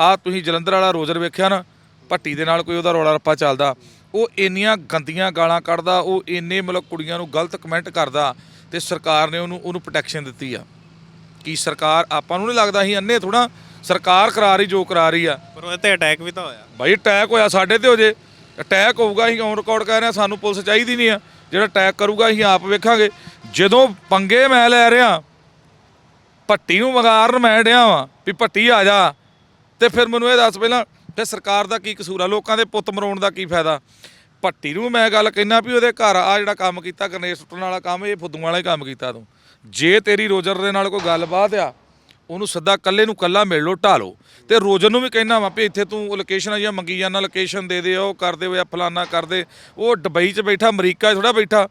ਆ ਤੁਸੀਂ ਜਲੰਧਰ ਵਾਲਾ ਰੋਜ਼ਰ ਵੇਖਿਆ ਨਾ ਭੱਟੀ ਦੇ ਨਾਲ ਕੋਈ ਉਹਦਾ ਰੌਲਾ ਰੱਪਾ ਚੱਲਦਾ। ਉਹ ਇੰਨੀਆਂ ਗੰਦੀਆਂ ਗਾਲਾਂ ਕੱਢਦਾ ਉਹ ਇੰਨੇ ਮਤਲਬ ਕੁੜੀਆਂ ਨੂੰ ਗਲਤ ਕਮੈਂਟ ਕਰਦਾ ਤੇ ਸਰਕਾਰ ਨੇ ਉਹਨੂੰ ਉਹਨੂੰ ਪ੍ਰੋਟੈਕਸ਼ਨ ਦਿੱਤੀ ਆ। ਕੀ ਸਰਕਾਰ ਆਪਾਂ ਨੂੰ ਨਹੀਂ ਲੱਗਦਾ ਅਸੀਂ ਅੰਨੇ ਥੋੜਾ ਸਰਕਾਰ ਕਰਾ ਰਹੀ ਜੋ ਕਰਾ ਰਹੀ ਆ। ਪਰ ਉਹ ਤੇ ਅਟੈਕ ਵੀ ਤਾਂ ਹੋਇਆ। ਭਾਈ ਅਟੈਕ ਹੋਇਆ ਸਾਡੇ ਤੇ ਹੋ ਜੇ ਅਟੈਕ ਹੋਊਗਾ ਅਸੀਂ ਔਨ ਰਿਕਾਰਡ ਕਰ ਰਹੇ ਹਾਂ ਸਾਨੂੰ ਪੁਲਿਸ ਚਾਹੀਦੀ ਨਹੀਂ ਆ। ਜਿਹੜਾ ਅਟੈਕ ਕਰੂਗਾ ਅਸੀਂ ਆਪ ਵੇਖਾਂਗੇ। ਜਦੋਂ ਪੰਗੇ ਮੈਂ ਲੈ ਰਿਹਾ ਭੱਟੀ ਨੂੰ ਵਗਾਰਨ ਮੈਂ ਡਿਆ ਵਾਂ ਵੀ ਭੱਟੀ ਆ ਜਾ। ਤੇ ਫਿਰ ਮੈਨੂੰ ਇਹ ਦੱਸ ਪਹਿਲਾਂ ਤੇ ਸਰਕਾਰ ਦਾ ਕੀ ਕਸੂਰ ਆ? ਲੋਕਾਂ ਦੇ ਪੁੱਤ ਮਰਾਉਣ ਦਾ ਕੀ ਫਾਇਦਾ? ਭੱਟੀ ਨੂੰ ਮੈਂ ਗੱਲ ਕਹਿਣਾ ਵੀ ਉਹਦੇ ਘਰ ਆ ਜਿਹੜਾ ਕੰਮ ਕੀਤਾ, ਗਣੇਸ਼ ਸੁੱਟਣ ਵਾਲਾ ਕੰਮ, ਇਹ ਫੁੱਦੂਆਂ ਵਾਲਾ ਹੀ ਕੰਮ ਕੀਤਾ ਤੂੰ। ਜੇ ਤੇਰੀ ਰੋਜਰ ਦੇ ਨਾਲ ਕੋਈ ਗੱਲਬਾਤ ਆ, ਉਹਨੂੰ ਸਿੱਧਾ ਕੱਲੇ ਨੂੰ ਕੱਲਾ ਮਿਲ ਲੋ ਢਾਲੋ ਤੇ ਰੋਜਰ ਨੂੰ ਵੀ ਕਹਿਣਾ ਵਾ ਵੀ ਇੱਥੇ ਤੂੰ ਲੋਕੇਸ਼ਨ ਜਾਂ ਮੰਗੀ ਜਾਂਦਾ ਲੋਕੇਸ਼ਨ ਦੇ ਦੇ, ਉਹ ਕਰਦੇ ਹੋਇਆ ਫਲਾਨਾ ਕਰਦੇ ਉਹ ਦੁਬਈ 'ਚ ਬੈਠਾ, ਅਮਰੀਕਾ 'ਚ ਥੋੜਾ ਬੈਠਾ।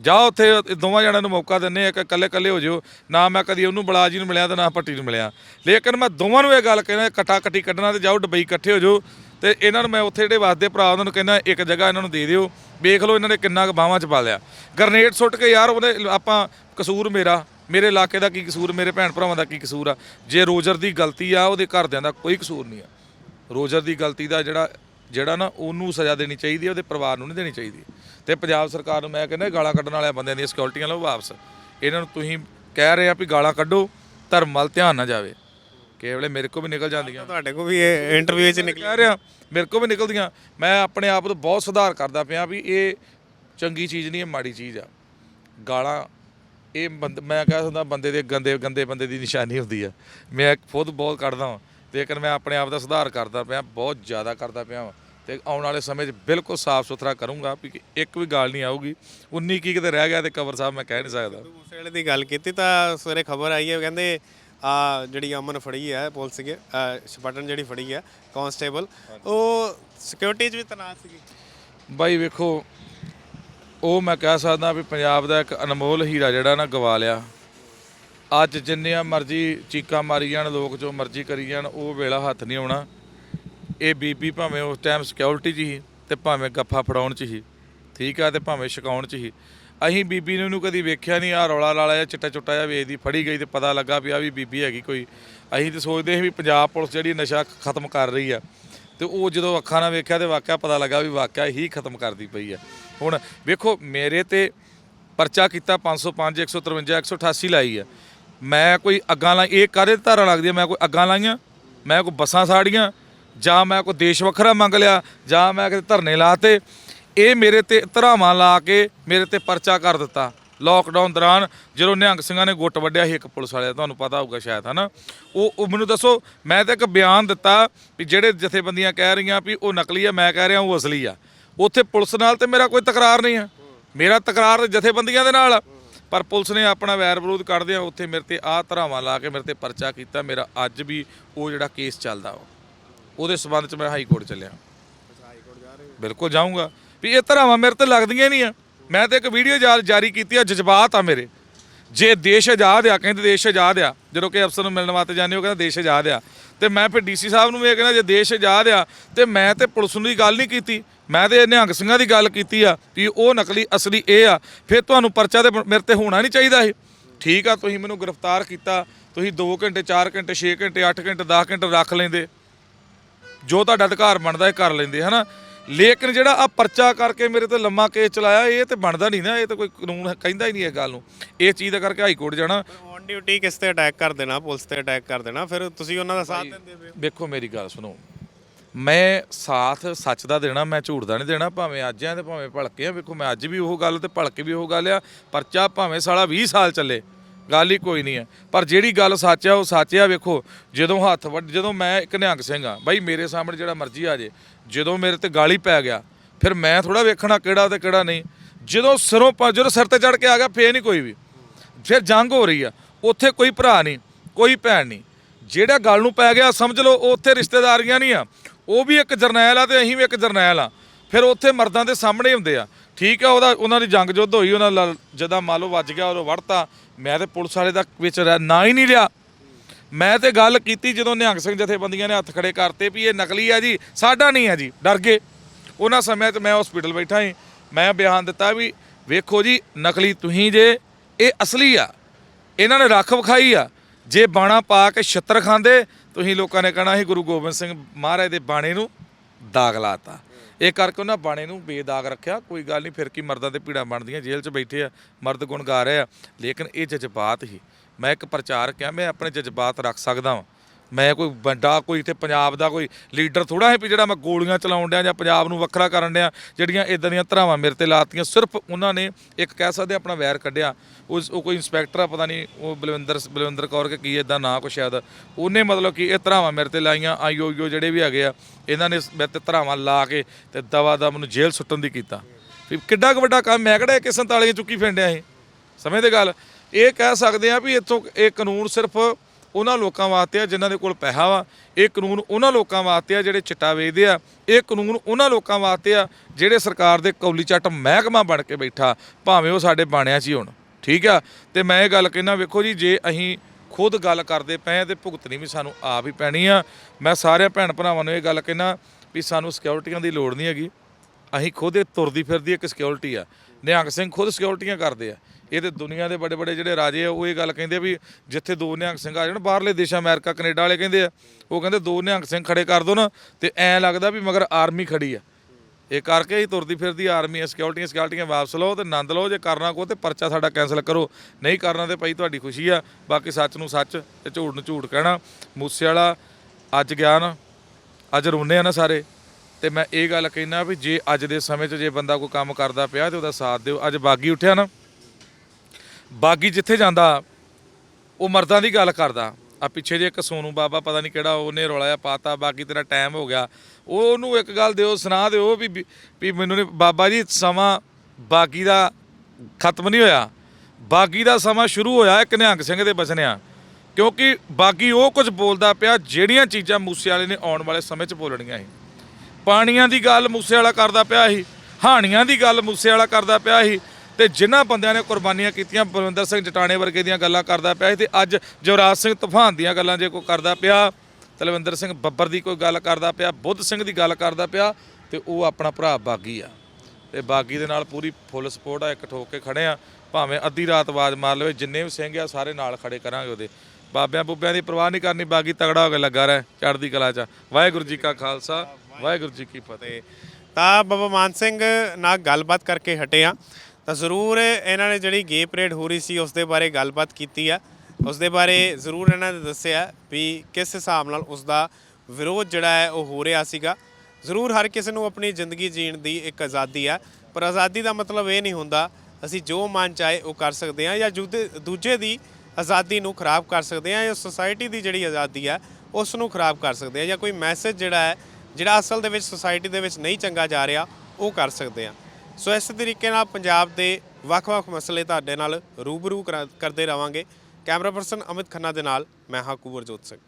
ਜਾ ਉੱਥੇ ਇਹ ਦੋਵਾਂ ਜਣਿਆਂ ਨੂੰ ਮੌਕਾ ਦਿੰਨੇ ਆ ਕਿ ਇਕੱਲੇ ਇਕੱਲੇ ਹੋ ਜਿਓ। ਨਾ ਮੈਂ ਕਦੀ ਉਹਨੂੰ ਬਲਾ ਜੀ ਨੂੰ ਮਿਲਿਆ ਤੇ ਨਾ ਭੱਟੀ ਨੂੰ ਮਿਲਿਆ। ਲੇਕਿਨ ਮੈਂ ਦੋਵਾਂ ਨੂੰ ਇਹ ਗੱਲ ਕਹਿੰਦਾ ਕਟਾ ਕਟੀ ਕੱਢਣਾ ਤੇ ਜਾਓ ਦੁਬਈ ਇਕੱਠੇ ਹੋ ਜਾਓ। ਤੇ ਇਹਨਾਂ ਨੂੰ ਮੈਂ ਉੱਥੇ ਜਿਹੜੇ ਵਾਸਦੇ ਭਰਾ, ਉਹਨਾਂ ਨੂੰ ਕਹਿੰਦਾ, ਇੱਕ ਜਗ੍ਹਾ ਇਹਨਾਂ ਨੂੰ ਦੇ ਦਿਓ। ਵੇਖ ਲਓ ਇਹਨਾਂ ਨੇ ਕਿੰਨਾ ਕੁ ਬਾਹਾਂ 'ਚ ਪਾ ਲਿਆ। ਗਰਨੇਡ ਸੁੱਟ ਕੇ ਯਾਰ ਉਹਨੇ ਆਪਾਂ ਕਸੂਰ ਮੇਰਾ। ਮੇਰੇ ਇਲਾਕੇ ਦਾ ਕੀ ਕਸੂਰ, ਮੇਰੇ ਭੈਣ ਭਰਾਵਾਂ ਦਾ ਕੀ ਕਸੂਰ ਆ? ਜੇ ਰੋਜਰ ਦੀ ਗਲਤੀ ਆ, ਉਹਦੇ ਘਰਦਿਆਂ ਦਾ ਕੋਈ ਕਸੂਰ ਨਹੀਂ ਆ। ਰੋਜਰ ਦੀ ਗਲਤੀ ਦਾ ਜਿਹੜਾ ਜਿਹੜਾ ਨਾ ਉਹਨੂੰ ਸਜ਼ਾ ਦੇਣੀ ਚਾਹੀਦੀ ਹੈ ਉਹਦੇ ਪਰਿਵਾਰ ਨੂੰ ਨਹੀਂ ਦੇਣੀ ਚਾਹੀਦੀ। ਤੇ ਪੰਜਾਬ ਸਰਕਾਰ ਨੂੰ ਮੈਂ ਕਹਿੰਦਾ ਗਾਲਾਂ ਕੱਢਣ ਵਾਲਿਆਂ ਬੰਦਿਆਂ ਦੀਆਂ ਸਿਕਿਉਰਟੀਆਂ ਲਓ ਵਾਪਸ। ਇਹਨਾਂ ਨੂੰ ਤੁਸੀਂ ਕਹਿ ਰਹੇ ਆ ਵੀ ਗਾਲਾਂ ਕੱਢੋ ਧਰਮ ਵੱਲ ਧਿਆਨ ਨਾ ਜਾਵੇ। ਕਿਸੇ ਵੇਲੇ ਮੇਰੇ ਕੋ ਵੀ ਨਿਕਲ ਜਾਂਦੀਆਂ। ਤੁਹਾਡੇ ਕੋ ਵੀ ਇਹ ਇੰਟਰਵਿਊ 'ਚ ਨਿਕਲਿਆ। ਕਹਿ ਰਿਹਾ ਮੇਰੇ ਕੋ ਵੀ ਨਿਕਲਦੀਆਂ। ਮੈਂ ਆਪਣੇ ਆਪ ਤੋਂ ਬਹੁਤ ਸੁਧਾਰ ਕਰਦਾ ਪਿਆ ਵੀ ਇਹ ਚੰਗੀ ਚੀਜ਼ ਨਹੀਂ ਇਹ ਮਾੜੀ ਚੀਜ਼ ਆ। ਗਾਲਾਂ ਇਹ ਮੈਂ ਕਹਿ ਸਕਦਾ ਬੰਦੇ ਦੇ ਗੰਦੇ ਗੰਦੇ ਬੰਦੇ ਦੀ ਨਿਸ਼ਾਨੀ ਹੁੰਦੀ ਆ। ਮੈਂ ਖੁਦ ਬਹੁਤ ਕੱਢਦਾ ਹਾਂ ਲੇਕਿਨ ਮੈਂ ਆਪਣੇ ਆਪ ਦਾ ਸੁਧਾਰ ਕਰਦਾ ਪਿਆ ਬਹੁਤ ਜ਼ਿਆਦਾ ਕਰਦਾ ਪਿਆ ਵਾਂ। ਤੇ ਆਉਣ ਵਾਲੇ ਸਮੇਂ 'ਚ ਬਿਲਕੁਲ ਸਾਫ਼ ਸੁਥਰਾ ਕਰੂੰਗਾ ਵੀ ਕਿ ਇੱਕ ਵੀ ਗਾਲ ਨਹੀਂ ਆਊਗੀ। 19 ਕੀ ਕਿਤੇ ਰਹਿ ਗਿਆ ਤੇ ਕਵਰ ਸਾਹਿਬ ਮੈਂ ਕਹਿ ਨਹੀਂ ਸਕਦਾ। ਉਸ ਵੇਲੇ ਦੀ ਗੱਲ ਕੀਤੀ ਤਾਂ ਸਵੇਰੇ ਖਬਰ ਆਈ ਹੈ ਕਹਿੰਦੇ ਆ ਜਿਹੜੀ ਅਮਨ ਫੜੀ ਹੈ ਪੁਲਿਸ ਕੇ ਸਪਟਨ ਜਿਹੜੀ ਫੜੀ ਹੈ ਕਾਂਸਟੇਬਲ। ਉਹ ਸਿਕਿਉਰਿਟੀ 'ਚ ਵੀ ਤਨਾਤ ਸੀਗੀ। ਬਾਈ ਵੇਖੋ ਉਹ ਮੈਂ ਕਹਿ ਸਕਦਾ ਵੀ ਪੰਜਾਬ ਦਾ ਇੱਕ ਅਨਮੋਲ ਹੀਰਾ ਜਿਹੜਾ ਨਾ ਗਵਾ ਲਿਆ ਅੱਜ ਜਿੰਨੀਆਂ ਮਰਜ਼ੀ ਚੀਕਾਂ ਮਾਰੀ ਜਾਣ ਲੋਕ ਜੋ ਮਰਜ਼ੀ ਕਰੀ ਜਾਣ ਉਹ ਵੇਲਾ ਹੱਥ ਨਹੀਂ ਆਉਣਾ। ਇਹ ਬੀਬੀ ਭਾਵੇਂ ਉਸ ਟਾਈਮ ਸਿਕਿਉਰਿਟੀ 'ਚ ਹੀ ਤੇ ਭਾਵੇਂ ਗੱਫਾ ਫੜਾਉਣ 'ਚ ਹੀ, ਠੀਕ ਆ ਤੇ ਭਾਵੇਂ ਛਕਾਉਣ 'ਚ ਹੀ। ਅਸੀਂ ਬੀਬੀ ਨੇ ਉਹਨੂੰ ਕਦੀ ਵੇਖਿਆ ਨਹੀਂ ਆ ਰੌਲਾ ਲਾਲਾ ਜਿਹਾ ਚਿੱਟਾ ਚੁੱਟਾ ਜਿਹਾ ਵੇਚਦੀ ਫੜੀ ਗਈ ਤੇ ਪਤਾ ਲੱਗਾ ਵੀ ਆ ਵੀ ਬੀਬੀ ਹੈਗੀ ਕੋਈ। ਅਸੀਂ ਤੇ ਸੋਚਦੇ ਸੀ ਵੀ ਪੰਜਾਬ ਪੁਲਿਸ ਜਿਹੜੀ ਨਸ਼ਾ ਖਤਮ ਕਰ ਰਹੀ ਆ, ਤੇ ਉਹ ਜਦੋਂ ਅੱਖਾਂ ਨਾਲ ਵੇਖਿਆ ਤੇ ਵਾਕਿਆ ਪਤਾ ਲੱਗਾ ਵੀ ਵਾਕਿਆ ਹੀ ਖਤਮ ਕਰਦੀ ਪਈ ਆ। ਹੁਣ ਵੇਖੋ, ਮੇਰੇ ਤੇ ਪਰਚਾ ਕੀਤਾ 505 153 188 ਲਾਈ ਆ। ਮੈਂ ਕੋਈ ਅੱਗਾਂ ਲਾ, ਇਹ ਕਾਹਦੇ ਧਾਰਾ ਲੱਗਦੀ ਮੈਂ ਕੋਈ ਅੱਗਾਂ ਲਾਈਆਂ? ਮੈਂ ਕੋਈ ਬੱਸਾਂ ਸਾੜੀਆਂ? ਜਾਂ ਮੈਂ ਕੋਈ ਦੇਸ਼ ਵੱਖਰਾ ਮੰਗ ਲਿਆ ਜਾਂ ਮੈਂ ਕਿਤੇ ਧਰਨੇ ਲਾਤੇ ਇਹ ਮੇਰੇ ਤੇ ਧਰਾਵਾਂ ਲਾ ਕੇ ਮੇਰੇ ਤੇ ਪਰਚਾ ਕਰ ਦਿੱਤਾ। ਲੋਕਡਾਊਨ ਦੌਰਾਨ ਜਦੋਂ ਨਿਹੰਗ ਸਿੰਘਾਂ ਨੇ ਗੁੱਟ ਵੱਢਿਆ ਸੀ ਇੱਕ ਪੁਲਿਸ ਵਾਲੇ ਦਾ, ਤੁਹਾਨੂੰ ਪਤਾ ਹੋਊਗਾ ਸ਼ਾਇਦ ਹਨਾ? ਉਹ ਉਹ ਮੈਨੂੰ ਦੱਸੋ ਮੈਂ ਤਾਂ ਇੱਕ ਬਿਆਨ ਦਿੱਤਾ ਵੀ ਜਿਹੜੇ ਜਥੇਬੰਦੀਆਂ ਕਹਿ ਰਹੀਆਂ ਵੀ ਉਹ ਨਕਲੀ ਆ ਮੈਂ ਕਹਿ ਰਿਹਾ ਉਹ ਅਸਲੀ ਆ। ਉੱਥੇ ਪੁਲਿਸ ਨਾਲ ਤੇ ਮੇਰਾ ਕੋਈ ਤਕਰਾਰ ਨਹੀਂ ਆ। ਮੇਰਾ ਤਕਰਾਰ ਜਥੇਬੰਦੀਆਂ ਦੇ ਨਾਲ ਪਰ ਪੁਲਿਸ ਨੇ ਆਪਣਾ ਵੈਰ ਵਿਰੋਧ ਕੱਢਦਿਆਂ ਉੱਥੇ ਮੇਰੇ ਤੇ ਆਹ ਧਰਾਵਾਂ ਲਾ ਕੇ ਮੇਰੇ ਤੇ ਪਰਚਾ ਕੀਤਾ। ਮੇਰਾ ਅੱਜ ਵੀ ਉਹ ਜਿਹੜਾ ਕੇਸ ਚੱਲਦਾ ਉਹ ਉਹਦੇ ਸਬੰਧ ਚ ਮੈਂ ਹਾਈ ਕੋਰਟ ਚੱਲਿਆ। ਬਿਲਕੁਲ ਜਾਊਂਗਾ। ਵੀ ਇਹ ਧਰਾਵਾਂ ਮੇਰੇ ਤੇ ਲੱਗਦੀਆਂ ਨਹੀਂ ਆ। ਮੈਂ ਤੇ ਇੱਕ ਵੀਡੀਓ ਜਾਰੀ ਕੀਤੀ ਆ, ਜਜ਼ਬਾਤ ਆ ਮੇਰੇ। ਜੇ ਦੇਸ਼ ਆਜ਼ਾਦ ਆ, ਕਹਿੰਦੇ ਦੇਸ਼ ਆਜ਼ਾਦ ਆ। ਜਦੋਂ ਕਿ ਅਫਸਰ ਨੂੰ ਮਿਲਣ ਵਾਸਤੇ ਜਾਂਦੇ ਉਹ ਕਹਿੰਦਾ ਦੇਸ਼ ਆਜ਼ਾਦ ਆ। ਤੇ ਮੈਂ ਫਿਰ ਡੀਸੀ ਸਾਹਿਬ ਨੂੰ ਵੀ ਇਹ ਕਹਿੰਦਾ, ਜੇ ਦੇਸ਼ ਆਜ਼ਾਦ ਆ, ਤੇ ਮੈਂ ਤੇ ਪੁਲਿਸ ਨੂੰ ਦੀ ਗੱਲ ਨਹੀਂ ਕੀਤੀ। ਮੈਂ ਤੇ ਨਿਹੰਗ ਸਿੰਘਾਂ ਦੀ ਗੱਲ ਕੀਤੀ ਆ ਕਿ ਉਹ ਨਕਲੀ ਅਸਲੀ ਇਹ ਆ। ਫਿਰ ਤੁਹਾਨੂੰ ਪਰਚਾ ਤੇ ਮੇਰੇ ਤੇ ਹੋਣਾ ਨਹੀਂ ਚਾਹੀਦਾ ਇਹ। ਠੀਕ ਆ, ਤੁਸੀਂ ਮੈਨੂੰ ਗ੍ਰਿਫਤਾਰ ਕੀਤਾ। ਤੁਸੀਂ 2 ਘੰਟੇ 4 ਘੰਟੇ 6 ਘੰਟੇ 8 ਘੰਟੇ 10 ਘੰਟੇ ਰੱਖ ਲੈਂਦੇ। ਜੋ ਤੁਹਾਡਾ ਅਧਿਕਾਰ ਬਣਦਾ ਇਹ ਕਰ ਲੈਂਦੇ ਹਨਾ? ਲੇਕਿਨ ਜਿਹੜਾ ਆ ਪਰਚਾ ਕਰਕੇ ਮੇਰੇ ਤੇ ਲੰਮਾ ਕੇਸ ਚਲਾਇਆ ਇਹ ਤੇ ਬਣਦਾ ਨਹੀਂ ਨਾ ਇਹ ਤਾਂ ਕੋਈ ਕਾਨੂੰਨ ਕਹਿੰਦਾ ਹੀ ਨਹੀਂ ਇਹ ਗੱਲ ਨੂੰ। ਇਹ ਚੀਜ਼ ਦਾ ਕਰਕੇ ਹਾਈ ਕੋਰਟ ਜਾਣਾ। ਔਨ ਡਿਊਟੀ ਕਿਸ ਤੇ ਅਟੈਕ ਕਰ ਦੇਣਾ ਪੁਲਿਸ ਤੇ ਅਟੈਕ ਕਰ ਦੇਣਾ ਫਿਰ ਤੁਸੀਂ ਉਹਨਾਂ ਦਾ ਸਾਥ ਦਿੰਦੇ ਪਏ ਹੋ। ਵੇਖੋ ਮੇਰੀ ਗੱਲ ਸੁਣੋ। ਮੈਂ ਸਾਥ ਸੱਚ ਦਾ ਦੇਣਾ ਮੈਂ ਝੂਠ ਦਾ ਨਹੀਂ ਦੇਣਾ ਭਾਵੇਂ ਅੱਜ ਆ ਤੇ ਭਾਵੇਂ ਭਲਕੇ ਆ ਵੇਖੋ ਮੈਂ ਅੱਜ ਵੀ ਉਹ ਗੱਲ ਤੇ ਭਲਕੇ ਵੀ ਉਹ ਗੱਲ ਆ ਪਰਚਾ ਭਾਵੇਂ ਸਾਲਾ 20 ਸਾਲ ਚੱਲੇ। ਗੱਲ ਹੀ ਕੋਈ ਨਹੀਂ ਹੈ। ਪਰ ਜਿਹੜੀ ਗੱਲ ਸੱਚ ਆ, ਉਹ ਸੱਚ ਆ, ਵੇਖੋ, ਜਦੋਂ ਹੱਥ ਵੱਢ, ਜਦੋਂ ਮੈਂ ਇੱਕ ਨਿਹੰਗ ਸਿੰਘ ਆ, ਬਾਈ ਮੇਰੇ ਸਾਹਮਣੇ ਜਿਹੜਾ ਮਰਜ਼ੀ ਆ ਜੇ, ਜਦੋਂ ਮੇਰੇ ਤੇ ਗਾਲੀ ਪੈ ਗਿਆ, ਫਿਰ ਮੈਂ ਥੋੜਾ ਵੇਖਣਾ ਕਿਹੜਾ ਤੇ ਕਿਹੜਾ ਨਹੀਂ। ਜਦੋਂ ਸਿਰੋਂ ਪ- ਜਦੋਂ ਸਿਰ ਤੇ ਚੜ ਕੇ ਆ ਗਿਆ, ਫੇਰ ਨਹੀਂ ਕੋਈ ਵੀ। ਫਿਰ ਜੰਗ ਹੋ ਰਹੀ ਆ, ਉੱਥੇ ਕੋਈ ਭਰਾ ਨਹੀਂ, ਕੋਈ ਭੈਣ ਨਹੀਂ। ਜਿਹੜਾ ਗੱਲ ਨੂੰ ਪੈ ਗਿਆ, ਸਮਝ ਲਓ, ਉਹ ਉੱਥੇ ਰਿਸ਼ਤੇਦਾਰੀਆਂ ਨਹੀਂ ਆ। ਉਹ ਵੀ ਇੱਕ ਜਰਨੈਲ ਆ ਤੇ ਅਸੀਂ ਵੀ ਇੱਕ ਜਰਨੈਲ ਆ। ਫਿਰ ਉੱਥੇ ਮਰਦਾਂ ਦੇ ਸਾਹਮਣੇ ਹੁੰਦੇ ਆ। ਠੀਕ ਆ, ਉਹਦਾ ਉਹਨਾਂ ਦੀ ਜੰਗ ਜੁੱਧ ਹੋਈ, ਉਹਨਾਂ ਨਾਲ ਜਦਾਂ ਮਾਲੋ ਵੱਜ ਗਿਆ ਉਹ ਵੜਤਾ। ਮੈਂ ਤੇ ਪੁਲਿਸ ਵਾਲੇ ਦਾ ਵਿੱਚ ਰਹਿ- ਨਾ ਹੀ ਨਹੀਂ ਲਿਆ। ਮੈਂ ਤੇ ਗੱਲ ਕੀਤੀ ਜਦੋਂ ਨਿਹੰਗ ਸਿੰਘ ਜਥੇਬੰਦੀਆਂ ਨੇ ਹੱਥ ਖੜੇ ਕਰਤੇ ਵੀ ਇਹ ਨਕਲੀ ਆ ਜੀ, ਸਾਡਾ ਨਹੀਂ ਆ ਜੀ, ਡਰ ਗਏ। ਉਹਨਾਂ ਸਮਿਆਂ 'ਚ ਮੈਂ ਹਸਪੀਟਲ ਬੈਠਾ ਸੀ। ਮੈਂ ਬਿਆਨ ਦਿੱਤਾ ਵੀ ਵੇਖੋ ਜੀ, ਨਕਲੀ ਤੁਸੀਂ ਜੇ, ਇਹ ਅਸਲੀ ਆ। ਇਹਨਾਂ ਨੇ ਰੱਖ ਵਿਖਾਈ ਆ। ਜੇ ਬਾਣਾ ਪਾ ਕੇ ਛਿੱਤਰ ਖਾਂਦੇ, ਤੁਸੀਂ ਲੋਕਾਂ ਨੇ ਕਹਿਣਾ ਸੀ ਗੁਰੂ ਗੋਬਿੰਦ ਸਿੰਘ ਮਹਾਰਾਜ ਦੇ ਬਾਣੇ ਨੂੰ ਦਾਗ ਲਾਤਾ। ਇਹ ਕਰਕੇ ਉਹਨਾਂ ਬਾਣੇ ਨੂੰ ਬੇਦਾਗ ਰੱਖਿਆ। ਕੋਈ ਗੱਲ ਨਹੀਂ, ਫਿਰ ਕੀ ਮਰਦਾਂ ਤੇ ਪੀੜਾਂ ਬਣਦੀਆਂ, ਜੇਲ੍ਹ 'ਚ ਬੈਠੇ ਆ, ਮਰਦ ਗੁਣ ਗਾ ਰਹੇ ਆ। ਲੇਕਿਨ ਇਹ ਜਜ਼ਬਾਤ ਹੀ। ਮੈਂ ਇੱਕ ਪ੍ਰਚਾਰਕ ਆ ਮੈਂ ਆਪਣੇ ਜਜ਼ਬਾਤ ਰੱਖ ਸਕਦਾ ਹਾਂ ਮੈਂ ਕੋਈ ਵੱਡਾ ਕੋਈ ਇੱਥੇ ਪੰਜਾਬ ਦਾ ਕੋਈ ਲੀਡਰ ਥੋੜਾ ਹੈ ਵੀ ਜਿਹੜਾ ਮੈਂ ਗੋਲੀਆਂ ਚਲਾਉਣ ਡਿਆ ਜਾਂ ਪੰਜਾਬ ਨੂੰ ਵੱਖਰਾ ਕਰਨ ਡਿਆ, ਜਿਹੜੀਆਂ ਇਦਾਂ ਦੀਆਂ ਧਰਾਵਾਂ ਮੇਰੇ ਤੇ ਲਾਤੀਆਂ, ਸਿਰਫ ਉਹਨਾਂ ਨੇ ਇੱਕ ਕਹਿ ਸਕਦੇ ਆਪਣਾ ਵੈਰ ਕੱਢਿਆ। ਉਸ ਉਹ ਕੋਈ ਇੰਸਪੈਕਟਰ ਆ, ਪਤਾ ਨਹੀਂ ਉਹ ਬਲਵਿੰਦਰ ਬਲਵਿੰਦਰ ਕੌਰ ਕੇ ਕੀ ਇਦਾਂ ਨਾਂ ਕੁਛ ਸ਼ਾਇਦ ਉਹਨੇ ਮਤਲਬ ਕਿ ਇਹ ਧਰਾਵਾਂ ਮੇਰੇ ਤੇ ਲਾਈਆਂ ਆਈਓਯੋ ਜਿਹੜੇ ਵੀ ਹੈਗੇ ਆ, ਇਹਨਾਂ ਨੇ ਮੇਰੇ ਤੇ ਧਰਾਵਾਂ ਲਾ ਕੇ ਤੇ ਦਵਾ ਦਾ ਮੈਨੂੰ ਜੇਲ੍ਹ ਸੁੱਟਣ ਦੀ ਕੀਤਾ। ਵੀ ਕਿੱਡਾ ਕੁ ਵੱਡਾ ਕੰਮ, ਮੈਂ ਕਿਹੜਾ ਕਿਸਨ ਤਾਲੀਆਂ ਚੁੱਕੀ ਫਿੰਡਿਆ ਇਹ? ਸਮੇਂ ਦੀ ਗੱਲ। ਇਹ ਕਹਿ ਸਕਦੇ ਆ ਵੀ ਇੱਥੋਂ ਇਹ ਕਾਨੂੰਨ ਸਿਰਫ ਉਹਨਾਂ ਲੋਕਾਂ ਵਾਸਤੇ ਆ ਜਿਨ੍ਹਾਂ ਦੇ ਕੋਲ ਪੈਸਾ ਵਾ, ਇਹ ਕਾਨੂੰਨ ਉਹਨਾਂ ਲੋਕਾਂ ਵਾਸਤੇ ਆ ਜਿਹੜੇ ਚਿੱਟਾ ਵੇਚਦੇ ਆ, ਇਹ ਕਾਨੂੰਨ ਉਹਨਾਂ ਲੋਕਾਂ ਵਾਸਤੇ ਆ ਜਿਹੜੇ ਸਰਕਾਰ ਦੇ ਕੌਲੀ ਚੱਟ ਮਹਿਕਮਾ ਬਣ ਕੇ ਬੈਠਾ, ਭਾਵੇਂ ਉਹ ਸਾਡੇ ਬਾਣਿਆਂ 'ਚ ਹੀ ਹੋਣ, ਠੀਕ ਆ? ਤੇ ਮੈਂ ਇਹ ਗੱਲ ਕਹਿਣਾ ਵੇਖੋ ਜੀ, ਜੇ ਅਸੀਂ ਖੁਦ ਗੱਲ ਕਰਦੇ ਪਏ ਆ ਤੇ ਭੁਗਤਣੀ ਵੀ ਸਾਨੂੰ ਆਪ ਹੀ ਪੈਣੀ ਆ, ਮੈਂ ਸਾਰਿਆਂ ਭੈਣ ਭਰਾਵਾਂ ਨੂੰ ਇਹ ਗੱਲ ਕਹਿਣਾ ਵੀ ਸਾਨੂੰ ਸਿਕਿਉਰਿਟੀਆਂ ਦੀ ਲੋੜ ਨਹੀਂ ਹੈਗੀ ਅਸੀਂ ਖੁਦ ਇਹ ਤੁਰਦੀ ਫਿਰਦੀ ਇੱਕ ਸਿਕਿਉਰਿਟੀ ਆ। ਨਿਹੰਗ ਸਿੰਘ ਖੁਦ ਸਿਕਿਉਰਿਟੀਆਂ ਕਰਦੇ ਆ। ਇਹ ਤੇ ਦੁਨੀਆ ਦੇ ਵੱਡੇ ਵੱਡੇ ਜਿਹੜੇ ਰਾਜੇ ਆ, ਉਹ ਇਹ ਗੱਲ ਕਹਿੰਦੇ ਵੀ ਜਿੱਥੇ ਦੋ ਨਿਹੰਗ ਸਿੰਘ ਆ ਜਾਣ, ਬਾਹਰਲੇ ਦੇਸ਼ਾਂ, ਅਮਰੀਕਾ, ਕੈਨੇਡਾ ਵਾਲੇ ਕਹਿੰਦੇ ਆ। ਉਹ ਕਹਿੰਦੇ ਦੋ ਨਿਹੰਗ ਸਿੰਘ ਖੜੇ ਕਰ ਦੋ ਨਾ, ਤੇ ਐਂ ਲੱਗਦਾ ਵੀ ਮਗਰ ਆਰਮੀ ਖੜੀ ਆ। ਇਹ ਕਰਕੇ ਹੀ ਤੁਰਦੀ ਫਿਰਦੀ ਆਰਮੀ ਸਿਕਿਉਰਿਟੀਆਂ ਸਿਕਿਉਰਿਟੀਆਂ ਵਾਪਸ ਲਓ ਤੇ ਆਨੰਦ ਲਓ, ਜੇ ਕਰਨਾ ਕੋ ਤੇ ਪਰਚਾ ਸਾਡਾ ਕੈਨਸਲ ਕਰੋ। ਨਹੀਂ ਕਰਨਾ ਤੇ ਭਾਈ ਤੁਹਾਡੀ ਖੁਸ਼ੀ ਆ, ਬਾਕੀ ਸੱਚ ਨੂੰ ਸੱਚ ਤੇ ਝੂਠ ਨੂੰ ਝੂਠ ਕਹਿਣਾ। ਮੂਸੇ ਵਾਲਾ ਅੱਜ ਗਿਆ ਨਾ, ਅੱਜ ਰੋਨੇ ਆ ਨਾ ਸਾਰੇ। ਤੇ ਮੈਂ ਇਹ ਗੱਲ ਕਹਿਣਾ ਵੀ ਜੇ ਅੱਜ ਦੇ ਸਮੇਂ 'ਚ ਜੇ ਬੰਦਾ ਕੋਈ ਕੰਮ ਕਰਦਾ ਪਿਆ ਤੇ ਉਹਦਾ ਸਾਥ ਦਿਓ। ਅੱਜ ਬਾਗੀ ਉੱਠਿਆ ਨਾ। ਬਾਗੀ ਜਿੱਥੇ ਜਾਂਦਾ, ਉਹ ਮਰਦਾਂ ਦੀ ਗੱਲ ਕਰਦਾ। ਆ ਪਿੱਛੇ ਜੇ ਇੱਕ ਸੋਨੂ ਬਾਬਾ ਪਤਾ ਨਹੀਂ ਕਿਹੜਾ ਉਹਨੇ ਰੌਲਾ ਆ ਪਾਤਾ ਬਾਕੀ ਤੇਰਾ ਟਾਈਮ ਹੋ ਗਿਆ। ਉਹ ਉਹਨੂੰ ਇੱਕ ਗੱਲ ਦਿਓ, ਸੁਣਾ ਦਿਓ ਵੀ ਵੀ- ਮੈਨੂੰ ਨੇ, ਬਾਬਾ ਜੀ ਸਮਾਂ ਬਾਗੀ ਦਾ ਖਤਮ ਨਹੀਂ ਹੋਇਆ। ਬਾਗੀ ਦਾ ਸਮਾਂ ਸ਼ੁਰੂ ਹੋਇਆ ਇੱਕ ਨਿਹੰਗ ਸਿੰਘ ਦੇ ਬਚਨਿਆ। ਕਿਉਂਕਿ ਬਾਗੀ ਉਹ ਕੁਝ ਬੋਲਦਾ ਪਿਆ, ਜਿਹੜੀਆਂ ਚੀਜ਼ਾਂ ਮੂਸੇ ਵਾਲੇ ਨੇ ਆਉਣ ਵਾਲੇ ਸਮੇਂ 'ਚ ਬੋਲਣੀਆਂ ਸੀ। ਪਾਣੀਆਂ ਦੀ ਗੱਲ ਮੂਸੇ ਵਾਲਾ ਕਰਦਾ ਪਿਆ ਸੀ, ਹਾਣੀਆਂ ਦੀ ਗੱਲ ਮੂਸੇ ਵਾਲਾ ਕਰਦਾ ਪਿਆ ਸੀ ਤੇ ਜਿਨ੍ਹਾਂ ਬੰਦਿਆਂ ਨੇ ਕੁਰਬਾਨੀਆਂ ਕੀਤੀਆਂ, ਬਲਵਿੰਦਰ ਸਿੰਘ ਜਟਾਣੇ ਵਰਗੇ ਦੀਆਂ ਗੱਲਾਂ ਕਰਦਾ ਪਿਆ ਸੀ ਤੇ ਅੱਜ ਜਵਰਾਜ ਸਿੰਘ ਤੂਫਾਨ ਦੀਆਂ ਗੱਲਾਂ ਜੇ ਕੋਈ ਕਰਦਾ ਪਿਆ, ਤਲਵਿੰਦਰ ਸਿੰਘ ਬੱਬਰ ਦੀ ਕੋਈ ਗੱਲ ਕਰਦਾ ਪਿਆ, ਬੁੱਧ ਸਿੰਘ ਦੀ ਗੱਲ ਕਰਦਾ ਪਿਆ, ਤੇ ਉਹ ਆਪਣਾ ਭਰਾ ਬਾਗੀ ਆ। ਤੇ ਬਾਗੀ ਦੇ ਨਾਲ ਪੂਰੀ ਫੁੱਲ ਸਪੋਰਟ ਆ, ਇੱਕ ਠੋਕ ਕੇ ਖੜੇ ਆ, ਭਾਵੇਂ ਅੱਧੀ ਰਾਤ ਆਵਾਜ਼ ਮਾਰ ਲਵੇ, ਜਿੰਨੇ ਵੀ ਸਿੰਘ ਆ ਸਾਰੇ ਨਾਲ ਖੜੇ ਕਰਾਂਗੇ ਉਹਦੇ। ਬਾਬਿਆਂ ਬੁੱਬਿਆਂ ਦੀ ਪਰਵਾਹ ਨਹੀਂ ਕਰਨੀ, ਬਾਗੀ ਤਗੜਾ ਹੋ ਕੇ ਲੱਗਾ ਰਹਿ ਚੜ੍ਹਦੀ ਕਲਾ ਚ। ਵਾਹਿਗੁਰੂ ਜੀ ਕਾ ਖਾਲਸਾ। ਵਾਹਿਗੁਰੂ ਜੀ ਕੀ ਫਤਿਹ। ਤੇ ਤਾਂ ਬਾਬਾ ਮਾਨ ਸਿੰਘ ਨਾਲ ਗੱਲਬਾਤ ਕਰਕੇ ਹਟੇ ਆ ਤਾਂ ਜ਼ਰੂਰ ਇਹਨਾਂ ਨੇ ਜਿਹੜੀ ਗੇ ਪਰੇਡ ਹੋ ਰਹੀ ਸੀ ਉਸ ਦੇ ਬਾਰੇ ਗੱਲਬਾਤ ਕੀਤੀ ਆ। ਉਸ ਦੇ ਬਾਰੇ ਜ਼ਰੂਰ ਇਹਨਾਂ ਨੇ ਦੱਸਿਆ ਵੀ ਕਿਸ ਹਿਸਾਬ ਨਾਲ ਉਸ ਦਾ ਵਿਰੋਧ ਜਿਹੜਾ ਹੈ ਉਹ ਹੋ ਰਿਹਾ ਸੀਗਾ। ਜ਼ਰੂਰ ਹਰ ਕਿਸੇ ਨੂੰ ਆਪਣੀ ਜ਼ਿੰਦਗੀ ਜੀਣ ਦੀ ਇੱਕ ਆਜ਼ਾਦੀ ਆ। ਪਰ ਆਜ਼ਾਦੀ ਦਾ ਮਤਲਬ ਇਹ ਨਹੀਂ ਹੁੰਦਾ ਅਸੀਂ ਜੋ ਮਨ ਚਾਹੇ ਉਹ ਕਰ ਸਕਦੇ ਹਾਂ ਜਾਂ ਦੂਜੇ ਦੀ ਆਜ਼ਾਦੀ ਨੂੰ ਖਰਾਬ ਕਰ ਸਕਦੇ ਹਾਂ ਜਾਂ ਸੋਸਾਇਟੀ ਦੀ ਜਿਹੜੀ ਆਜ਼ਾਦੀ ਆ ਉਸ ਨੂੰ ਖਰਾਬ ਕਰ ਸਕਦੇ ਹਾਂ ਜਾਂ ਕੋਈ ਮੈਸੇਜ ਜਿਹੜਾ ਹੈ ਜਿਹੜਾ ਅਸਲ ਦੇ ਵਿੱਚ ਸੋਸਾਇਟੀ ਦੇ ਵਿੱਚ ਨਹੀਂ ਚੰਗਾ ਜਾ ਰਿਹਾ, ਉਹ ਕਰ ਸਕਦੇ ਹਾਂ। ਸੋ ਇਸ ਤਰੀਕੇ ਨਾਲ ਪੰਜਾਬ ਦੇ ਵੱਖ-ਵੱਖ ਮਸਲੇ ਤੁਹਾਡੇ ਨਾਲ ਰੂਬਰੂ ਕਰਾ- ਕਰਦੇ ਰਵਾਂਗੇ। ਕੈਮਰਾ ਪਰਸਨ ਅਮਿਤ ਖੰਨਾ ਦੇ ਨਾਲ, ਮੈਂ ਹਾਂ ਕੁਵਰਜੋਤ ਸਿੰਘ।